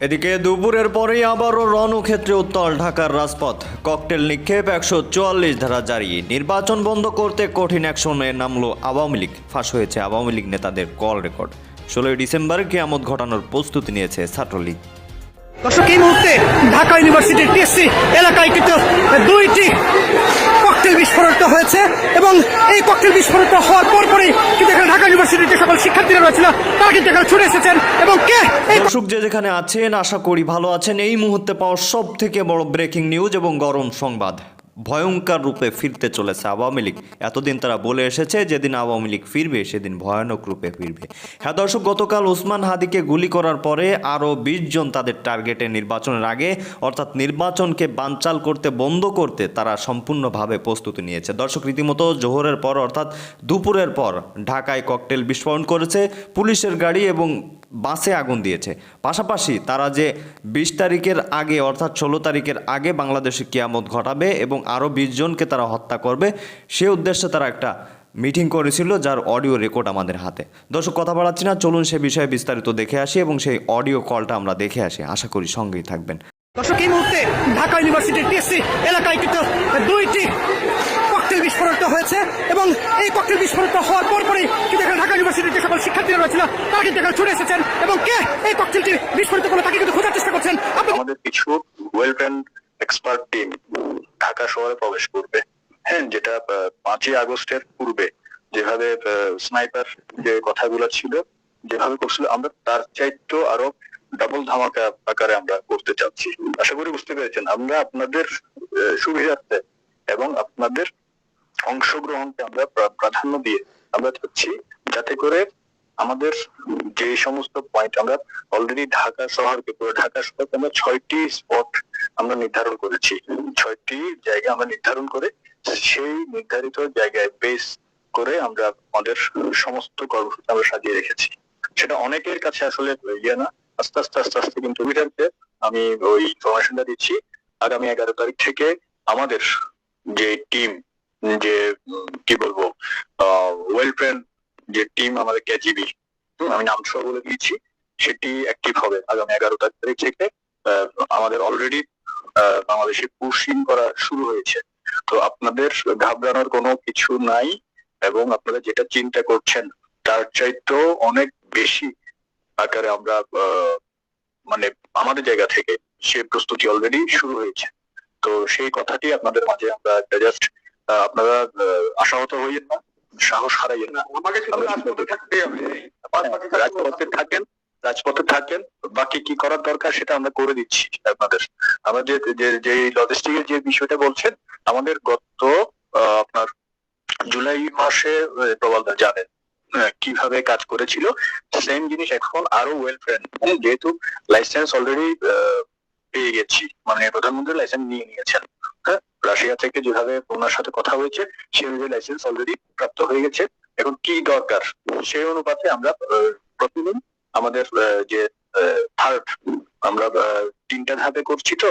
এদিকে দুপুরের পরেই আবারও রণক্ষেত্রে উত্তল ঢাকার রাজপথ। ককটেল নিক্ষেপ একশো চুয়াল্লিশ ধারা জারি। নির্বাচন বন্ধ করতে কঠিন অ্যাকশনে নামলো আওয়ামী লীগ। ফাঁস হয়েছে আওয়ামী লীগ নেতাদের কল রেকর্ড। ষোলোই ডিসেম্বর কেয়ামত ঘটানোর প্রস্তুতি নিয়েছে ছাত্রলীগ। দর্শক, এই মুহূর্তে ঢাকা ইউনিভার্সিটির টিএসসি এলাকায় কিন্তু দুইটি বিস্ফোরিত হয়েছে এবং এই ককটেল বিস্ফোরণটা হওয়ার পরপরই কিন্তু এখানে ঢাকা ইউনিভার্সিটির যে সকল শিক্ষার্থীরা রয়েছিল তারা কিন্তু এখানে ছুটে এসেছেন এবং কে? দর্শক যে যেখানে আছেন, আশা করি ভালো আছেন। এই মুহূর্তে পাওয়া সব থেকে বড় ব্রেকিং নিউজ এবং গরম সংবাদ। ভয়ঙ্কর রূপে ফিরতে চলেছে আওয়ামী লীগ। এতদিন তারা বলে এসেছে, যেদিন আওয়ামী লীগ ফিরবে, সেদিন ভয়ানক রূপে ফিরবে। হ্যাঁ দর্শক, গতকাল ওসমান হাদিকে গুলি করার পরে আরও বিশ জন তাদের টার্গেটে নির্বাচনের আগে, অর্থাৎ নির্বাচনকে বানচাল করতে, বন্ধ করতে তারা সম্পূর্ণভাবে প্রস্তুতি নিয়েছে। দর্শক, রীতিমতো জোহরের পর, অর্থাৎ দুপুরের পর, ঢাকায় ককটেল বিস্ফোরণ করেছে পুলিশের গাড়ি এবং বাসে আগুন দিয়েছে। পাশাপাশি তারা যে বিশ তারিখের আগে, অর্থাৎ ষোলো তারিখের আগে বাংলাদেশে কিয়ামত ঘটাবে এবং আরও বিশ জনকে তারা হত্যা করবে, সে উদ্দেশ্যে তারা একটা মিটিং করেছিল যার অডিও রেকর্ড আমাদের হাতে। দর্শক, কথা বাড়াচ্ছি না, চলুন সে বিষয়ে বিস্তারিত দেখে আসি এবং সেই অডিও কলটা আমরা দেখে আসি। আশা করি সঙ্গেই থাকবেন। দর্শক, এই মুহূর্তে ঢাকা ইউনিভার্সিটির টিএসসি এলাকায় কিন্তু দুইটি বিস্ফোরিত হয়েছে এবং এই ককটেল বিস্ফোরিত হওয়ার পরপরই কিন্তু এখানে ঢাকা ইউনিভার্সিটির যে সকল শিক্ষার্থীরা রয়েছিল, তারা কিন্তু এখানে ছুটে এসেছেন এবং কে এই ককটেলটি বিস্ফোরিত করল তাকে কিন্তু খোঁজার চেষ্টা করছেন। আমাদের কিছু well trained expert team Dhaka শহরে প্রবেশ করবে। হ্যাঁ যেটা পাঁচই আগস্টের পূর্বে যেভাবে স্নাইপার যে কথাগুলো ছিল, যেভাবে করছিল, আমরা তার চাইতেও আরও ডাবল ধামাকা আকারে আমরা করতে চাচ্ছি। আশা করি বুঝতে পেরেছেন, আমরা আপনাদের সুবিধার্থে এবং আপনাদের অংশগ্রহণকে আমরা প্রাধান্য দিয়ে আমরা চাচ্ছি, যাতে করে আমাদের যে সমস্ত পয়েন্ট আমরা অলরেডি ঢাকা শহরকে পুরো ঢাকা শহরকে আমরা ছয়টি স্পট আমরা নির্ধারণ করেছি। ছয়টি জায়গা আমরা নির্ধারণ করে সেই নির্ধারিত জায়গায় বেস করে আমরা আমাদের সমস্ত কর্মসূচি আমরা সাজিয়ে রেখেছি। সেটা অনেকের কাছে আসলে ইয়ে না, আস্তে আস্তে আস্তে আস্তে কিন্তু আমি ওই ইনফরমেশনটা দিচ্ছি। আগামী এগারো তারিখ থেকে আমাদের যে টিম যে, কি বলব ওয়েল ট্রেন যে টিম আমাদের কেজিবি আমি নাম সহ বলে দিয়েছি, সেটি অ্যাক্টিভ হবে আগামী এগারো তারিখ থেকে আমাদের অলরেডি বাংলাদেশে পুশিং করা শুরু হয়েছে। তো আপনাদের ঘাবড়ানোর কোনো কিছু নাই এবং আপনারা যেটা চিন্তা করছেন, তার চাইতেও অনেক বেশি আকারে আমরা মানে আমাদের জায়গা থেকে সে প্রস্তুতি অলরেডি শুরু হয়েছে। তো সেই কথাটি আপনাদের মাঝে আমরা একটা জাস্ট আপনারা আশাহত হইয়েন না সাহস হারাইয়েন না। আমাকে রাজপথে থাকেন রাজপথে থাকেন। বাকি কি করার দরকার সেটা আমরা করে দিচ্ছি আপনাদের। আমরা যে যে- যে লজিস্টিকের যে বিষয়টা বলছেন আমাদের গত আপনার জুলাই মাসে প্রবালদা জানেন কীভাবে কাজ করেছিল। সেম জিনিস এখন আরও ওয়েল ফ্রেন্ড যেহেতু লাইসেন্স অলরেডি পেয়ে গেছি। মানে প্রধানমন্ত্রী লাইসেন্স নিয়ে নিয়েছেন। হ্যাঁ রাশিয়া থেকে যেভাবে ওনার সাথে কথা হয়েছে সেই অনুযায়ী লাইসেন্স অলরেডি প্রাপ্ত হয়ে গেছে। এখন কি দরকার? সেই অনুপাতে আমরা প্রতিদিন আমাদের যে থার্ড আমরা তিনটা ধাপে করছি তো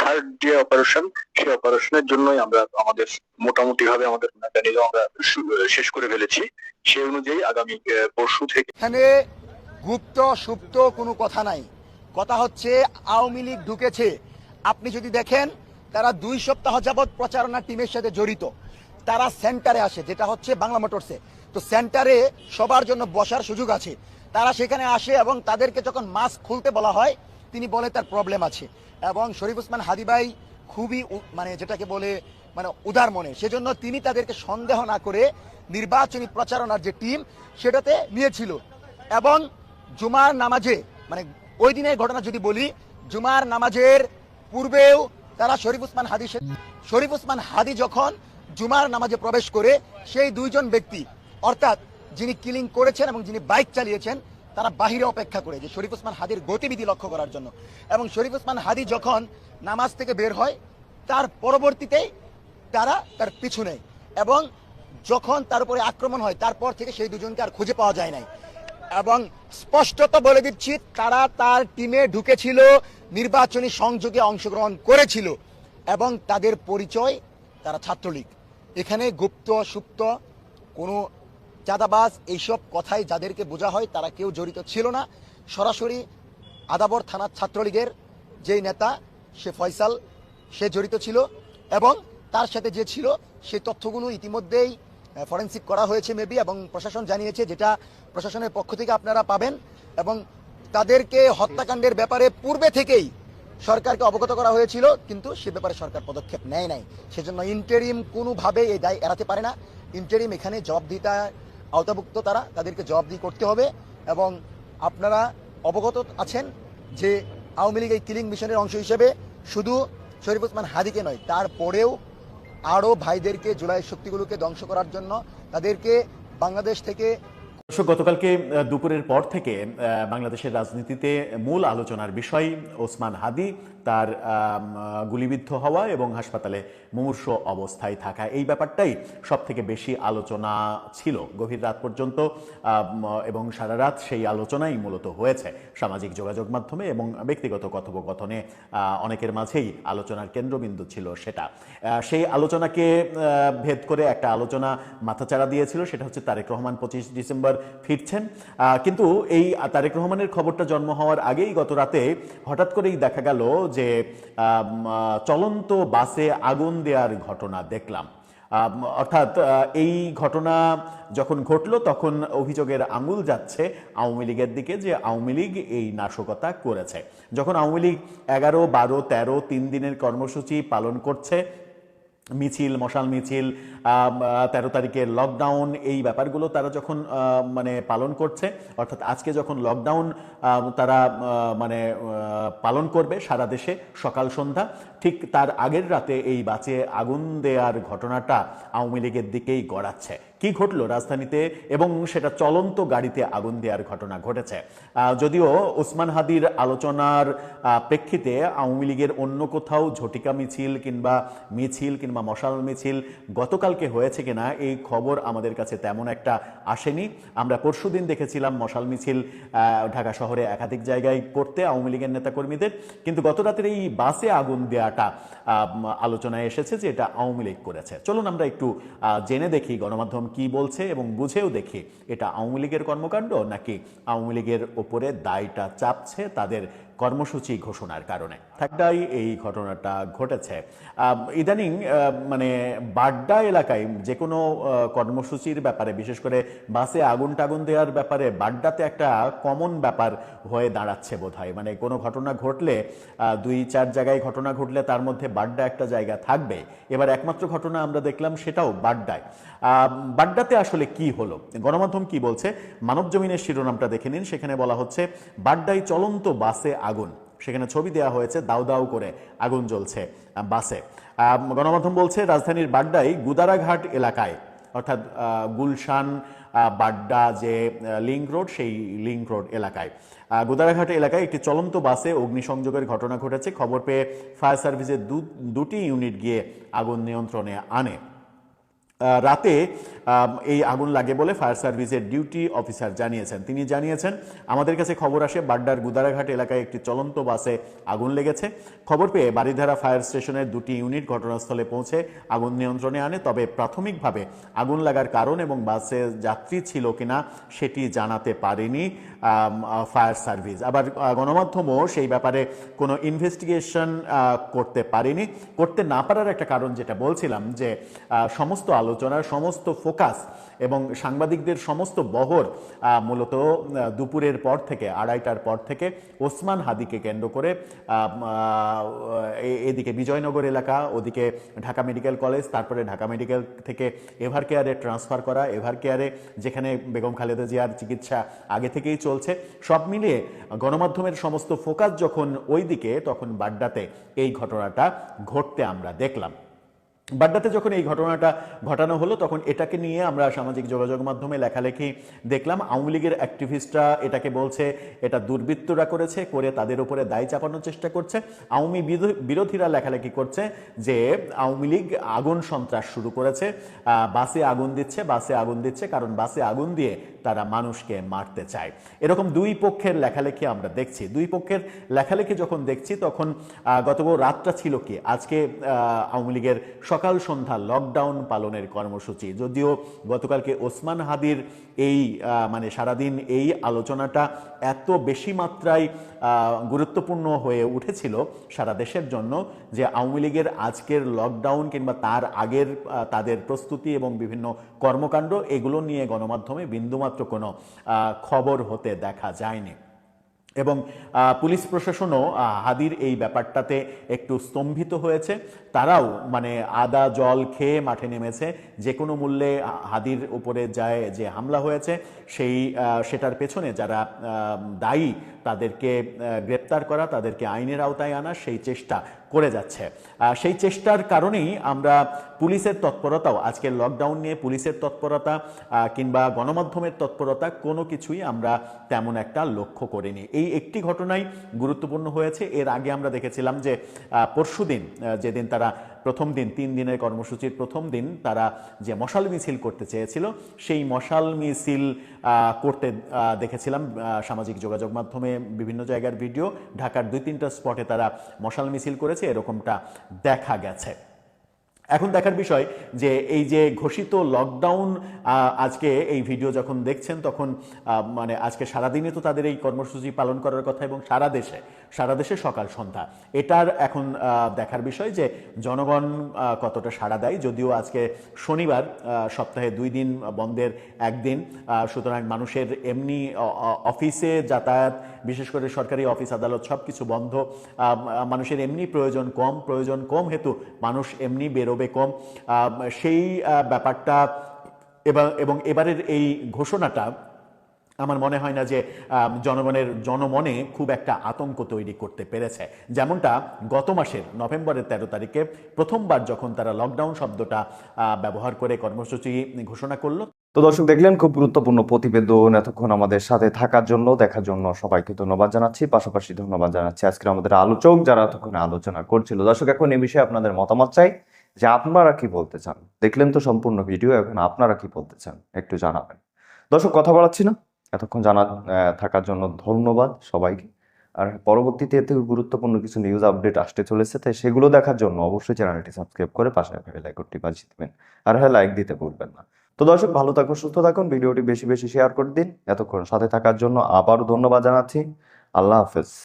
থার্ড যে অপারেশন সেই অপারেশনের জন্যই আমরা আমাদের মোটামুটি ভাবে আমাদের মেকানিজম আমরা শেষ করে ফেলেছি। সেই অনুযায়ী আগামী পরশু থেকে এখানে গুপ্ত, সুপ্ত কোনো কথা নাই। কথা হচ্ছে আওয়ামী লীগ ঢুকেছে। আপনি যদি দেখেন তারা দুই সপ্তাহ যাবৎ প্রচারণা টিমের সাথে জড়িত। তারা সেন্টারে আসে, যেটা হচ্ছে বাংলা মোটরসে তো সেন্টারে সবার জন্য বসার সুযোগ আছে। তারা সেখানে আসে এবং তাদেরকে যখন মাস্ক খুলতে বলা হয়, তিনি বলে তার প্রবলেম আছে। এবং শরীফ উসমান হাদিবাই খুবই মানে যেটাকে বলে মানে উদার মনে। সেজন্য তিনি তাদেরকে সন্দেহ না করে নির্বাচনী প্রচারণার যে টিম সেটাতে নিয়েছিল। এবং জুমার নামাজে মানে ওই দিনের ঘটনা যদি বলি, জুমার নামাজের পূর্বেও তারা শরীফ উসমান হাদি শরীফ উসমান হাদি যখন জুমার নামাজে প্রবেশ করে, সেই দুইজন ব্যক্তি, অর্থাৎ যিনি কিলিং করেছেন এবং যিনি বাইক চালিয়েছেন, তারা বাহিরে অপেক্ষা করে যে শরীফ উসমান হাদির গতিবিধি লক্ষ্য করার জন্য। এবং শরীফ উসমান হাদি যখন নামাজ থেকে বের হয়, তার পরবর্তীতেই তারা তার পিছু নেয় এবং যখন তার উপরে আক্রমণ হয়, তারপর থেকে সেই দুজনকে আর খুঁজে পাওয়া যায় নাই। এবং স্পষ্টত বলে দিচ্ছি, তারা তার টিমে ঢুকেছিল, নির্বাচনী সংযোগে অংশগ্রহণ করেছিল এবং তাদের পরিচয় তারা ছাত্রলীগ। এখানে গুপ্ত, সুপ্ত, কোনো চাঁদাবাজ এইসব কথাই যাদেরকে বোঝা হয় তারা কেউ জড়িত ছিল না। সরাসরি আদাবর থানার ছাত্রলীগের যেই নেতা, সে ফয়সাল, সে জড়িত ছিল এবং তার সাথে যে ছিল সেই তথ্যগুলো ইতিমধ্যেই ফরেন্সিক করা হয়েছে মেবি এবং প্রশাসন জানিয়েছে যেটা প্রশাসনের পক্ষ থেকে আপনারা পাবেন, এবং তাদেরকে হত্যাকাণ্ডের ব্যাপারে পূর্বে থেকেই সরকারকে অবগত করা হয়েছিল, কিন্তু সে ব্যাপারে সরকার পদক্ষেপ নেয় নাই। সেজন্য ইন্টারিম কোনোভাবে এই দায় এড়াতে পারে না। ইন্টারিম এখানে জবাবদিহিতা আওতাভুক্ত তারা, তাদেরকে জবাবদিহি করতে হবে, এবং আপনারা অবগত আছেন যে আওয়ামী লীগ এই কিলিং মিশনের অংশ হিসেবে শুধু শরীফ ওসমান হাদিকে নয়, তারপরেও আরও ভাইদেরকে জুলাই শক্তিগুলোকে ধ্বংস করার জন্য তাদেরকে বাংলাদেশ থেকে দর্শক, গতকালকে দুপুরের পর থেকে বাংলাদেশের রাজনীতিতে মূল আলোচনার বিষয় ওসমান হাদি, তার গুলিবিদ্ধ হওয়া এবং হাসপাতালে মুমূর্ষ অবস্থায় থাকা। এই ব্যাপারটাই সব থেকে বেশি আলোচনা ছিল। গভীর রাত পর্যন্ত এবং সারা রাত সেই আলোচনাই মূলত হয়েছে সামাজিক যোগাযোগ মাধ্যমে এবং ব্যক্তিগত কথোপকথনে অনেকের মাঝেই আলোচনার কেন্দ্রবিন্দু ছিল সেটা। সেই আলোচনাকে ভেদ করে একটা আলোচনা মাথাচাড়া দিয়েছিল, সেটা হচ্ছে তারেক রহমান পঁচিশ ডিসেম্বর ফিরছেন। কিন্তু এই তারেক রহমানের খবরটা জন্ম হওয়ার আগেই গত রাতে হঠাৎ করেই দেখা গেল যে চলন্ত বাসে আগুন দেওয়ার ঘটনা দেখলাম। অর্থাৎ এই ঘটনা যখন ঘটলো তখন অভিযোগের আঙুল যাচ্ছে আওয়ামী লীগের দিকে যে আওয়ামী লীগ এই নাশকতা করেছে। যখন আওয়ামী লীগ এগারো, বারো, তেরো, তিন দিনের কর্মসূচি পালন করছে মিছিল, মশাল মিছিল তেরো তারিখের লকডাউন এই ব্যাপারগুলো তারা যখন মানে পালন করছে, অর্থাৎ আজকে যখন লকডাউন তারা মানে পালন করবে সারা দেশে সকাল সন্ধ্যা ঠিক তার আগের রাতে এই বাঁচে আগুন দেওয়ার ঘটনাটা আওয়ামী লীগের দিকেই গড়াচ্ছে। কি ঘটলো রাজধানীতে এবং সেটা চলন্ত গাড়িতে আগুন দেওয়ার ঘটনা ঘটেছে? যদিও ওসমান হাদির আলোচনার প্রেক্ষিতে আওয়ামী লীগের অন্য কোথাও ঝটিকা মিছিল কিংবা মিছিল কিংবা মশাল মিছিল গতকালকে হয়েছে কিনা, এই খবর আমাদের কাছে তেমন একটা আসেনি। আমরা পরশুদিন দেখেছিলাম মশাল মিছিল ঢাকা শহরে একাধিক জায়গায় করতে আওয়ামী লীগের নেতাকর্মীদের। কিন্তু গত রাতের এই বাসে আগুন দেওয়াটা আহ, আলোচনায় এসেছে যে এটা আওয়ামী লীগ করেছে। চলুন আমরা একটু জেনে দেখি গণমাধ্যম কি বলছে এবং বুঝেও দেখি এটা আওয়ামী লীগের কর্মকাণ্ড নাকি আওয়ামী লীগের ওপরে দায়টা চাপছে তাদের কর্মসূচি ঘোষণার কারণে। থাকটাই এই ঘটনাটা ঘটেছে। ইদানিং মানে বাড্ডা এলাকায় যে কোনো কর্মসূচির ব্যাপারে, বিশেষ করে বাসে আগুন টাগুন দেওয়ার ব্যাপারে, বাড্ডাতে একটা কমন ব্যাপার হয়ে দাঁড়াচ্ছে বোধহয়। মানে কোনো ঘটনা ঘটলে দুই, চার জায়গায় ঘটনা ঘটলে তার মধ্যে বাড্ডা একটা জায়গা থাকবে। এবার একমাত্র ঘটনা আমরা দেখলাম সেটাও বাড্ডায়। বাড্ডাতে আসলে কি হলো? গণমাধ্যম কি বলছে? মানব জমিনের শিরোনামটা দেখে নিন। সেখানে বলা হচ্ছে, বাড্ডায় চলন্ত বাসে আগুন। সেখানে ছবি দেওয়া হয়েছে দাউ দাউ করে আগুন জ্বলছে বাসে। গণমাধ্যম বলছে, রাজধানীর বাড্ডায় গুদারাঘাট এলাকায়, অর্থাৎ গুলশান বাড্ডা যে লিঙ্ক রোড সেই লিংক রোড এলাকায়। গোদারাঘাট এলাকায় একটি চলন্ত বাসে অগ্নিসংযোগের ঘটনা ঘটেছে। খবর পেয়ে ফায়ার সার্ভিসের দুটি ইউনিট গিয়ে আগুন নিয়ন্ত্রণে আনে। রাতে এই আগুন লাগে বলে ফায়ার সার্ভিসের ডিউটি অফিসার জানিয়েছেন। তিনি জানিয়েছেন, আমাদের কাছে খবর আসে বাড্ডার গুদারাঘাট এলাকায় একটি চলন্ত বাসে আগুন লেগেছে। খবর পেয়ে বারিধারা ফায়ার স্টেশনের দুটি ইউনিট ঘটনাস্থলে পৌঁছে আগুন নিয়ন্ত্রণে আনে। তবে প্রাথমিকভাবে আগুন লাগার কারণ এবং বাসে যাত্রী ছিল কিনা সেটি জানাতে পারেনি ফায়ার সার্ভিস। আবার গণমাধ্যমও সেই ব্যাপারে কোনো ইনভেস্টিগেশন করতে পারেনি। করতে না পারার একটা কারণ যেটা বলছিলাম যে সমস্ত আলোচনার সমস্ত ফোকাস এবং সাংবাদিকদের সমস্ত বহর মূলত দুপুরের পর থেকে, আড়াইটার পর থেকে ওসমান হাদিকে কেন্দ্র করে এদিকে বিজয়নগর এলাকা, ওদিকে ঢাকা মেডিকেল কলেজ, তারপরে ঢাকা মেডিকেল থেকে এভার কেয়ারে ট্রান্সফার করা, এভার কেয়ারে যেখানে বেগম খালেদা জিয়ার চিকিৎসা আগে থেকেই চলছে। সব মিলিয়ে গণমাধ্যমের সমস্ত ফোকাস যখন ওই দিকে তখন বাড্ডাতে এই ঘটনাটা ঘটতে আমরা দেখলাম। বাড্ডাতে যখন এই ঘটনাটা ঘটানো হলো, তখন এটাকে নিয়ে আমরা সামাজিক যোগাযোগ মাধ্যমে লেখালেখি দেখলাম। আওয়ামী লীগের অ্যাক্টিভিস্টরা এটাকে বলছে, এটা দুর্বৃত্তরা করেছে, করে তাদের উপরে দায় চাপানোর চেষ্টা করছে। আওয়ামী বিরো- বিরোধীরা লেখালেখি করছে যে, আওয়ামী লীগ আগুন সন্ত্রাস শুরু করেছে। বাসে আগুন দিচ্ছে, বাসে আগুন দিচ্ছে, কারণ বাসে আগুন দিয়ে তারা মানুষকে মারতে চায়। এরকম দুই পক্ষের লেখালেখি আমরা দেখছি। দুই পক্ষের লেখালেখি যখন দেখছি, তখন গত রাতটা ছিল কি? আজকে আওয়ামী লীগের সকাল সন্ধ্যা লকডাউন পালনের কর্মসূচি। যদিও গতকালকে ওসমান হাদির এই মানে সারাদিন এই আলোচনাটা এত বেশি মাত্রায় গুরুত্বপূর্ণ হয়ে উঠেছিল সারা দেশের জন্য যে আওয়ামী লীগের আজকের লকডাউন কিংবা তার আগের তাদের প্রস্তুতি এবং বিভিন্ন কর্মকাণ্ড, এগুলো নিয়ে গণমাধ্যমে বিন্দুমাত্র কোনো খবর হতে দেখা যায়নি। এবং পুলিশ প্রশাসনও হাদির এই ব্যাপারটাতে একটু স্তম্ভিত হয়েছে। তারাও মানে আদা, জল খেয়ে মাঠে নেমেছে। যে কোনো মূল্যে হাদির উপরে যায় যে হামলা হয়েছে, সেই সেটার পেছনে যারা দায়ী, তাদেরকে গ্রেপ্তার করা, তাদেরকে আইনের আওতায় আনা, সেই চেষ্টা করে যাচ্ছে। সেই চেষ্টার কারণেই আমরা পুলিশের তৎপরতাও, আজকে লকডাউন নিয়ে পুলিশের তৎপরতা কিংবা গণমাধ্যমের তৎপরতা, কোনো কিছুই আমরা তেমন একটা লক্ষ্য করিনি। এই একটি ঘটনাই গুরুত্বপূর্ণ হয়েছে। এর আগে আমরা দেখেছিলাম যে পরশুদিন যেদিন তারা প্রথম দিন, তিন দিনের কর্মসূচির প্রথম দিন তারা যে মশাল মিছিল করতে চেয়েছিল, সেই মশাল মিছিল করতে দেখেছিলাম সামাজিক যোগাযোগ মাধ্যমে বিভিন্ন জায়গার ভিডিও, ঢাকার দুই তিনটা স্পটে তারা মশাল মিছিল করেছে, এরকমটা দেখা গেছে। এখন দেখার বিষয় যে এই যে ঘোষিত লকডাউন আজকে এই ভিডিও যখন দেখছেন তখন মানে আজকে সারাদিনে তো তাদের এই কর্মসূচি পালন করার কথা এবং সারা দেশে সারা দেশে সকাল সন্ধ্যা। এটার এখন দেখার বিষয় যে জনগণ কতটা সাড়া দেয়, যদিও আজকে শনিবার সপ্তাহে দুই দিন বন্ধের একদিন সুতরাং মানুষের এমনি অফিসে যাতায়াত, বিশেষ করে সরকারি অফিস, আদালত সব কিছু বন্ধ মানুষের এমনি প্রয়োজন কম প্রয়োজন কম হেতু মানুষ এমনি বেরোবে কম। সেই ব্যাপারটা এবং এবারের এই ঘোষণাটা আমার মনে হয় না যে জনগণের জনমনে খুব একটা আতঙ্ক তৈরি করতে পেরেছে। যেমনটা গত মাসের নভেম্বরের তেরো তারিখে প্রথমবার যখন তারা লকডাউন শব্দটা ব্যবহার করে কর্মসূচি ঘোষণা করল। তো দর্শক দেখলেন, খুব গুরুত্বপূর্ণ প্রতিবেদন এতক্ষণ আমাদের সাথে থাকার জন্য। দেখার জন্য সবাইকে ধন্যবাদ জানাচ্ছি। পাশাপাশি ধন্যবাদ জানাচ্ছি আজকের আমাদের আলোচক যারা এতক্ষণ আলোচনা করছিল। দর্শক, এখন এই বিষয়ে আপনাদের মতামত চাই যে আপনারা কি বলতে চান? দেখলেন তো সম্পূর্ণ ভিডিও, এখন আপনারা কি বলতে চান? একটু জানাবেন। দর্শক, কথা বলাচ্ছি না। এতক্ষণ জানা থাকার জন্য ধন্যবাদ সবাইকে। আর পরবর্তীতে এতে গুরুত্বপূর্ণ কিছু নিউজ আপডেট আসতে চলেছে, তাই সেগুলো দেখার জন্য অবশ্যই চ্যানেলটি সাবস্ক্রাইব করে পাশে বেল আইকনটি বাজিয়ে দিবেন। আর হ্যাঁ লাইক দিতে ভুলবেন না। তো দর্শক, ভালো থাকুন, সুস্থ থাকুন, ভিডিওটি বেশি বেশি শেয়ার করে দিন। এতক্ষণ সাথে থাকার জন্য আবারও ধন্যবাদ জানাচ্ছি। আল্লাহ হাফেজ।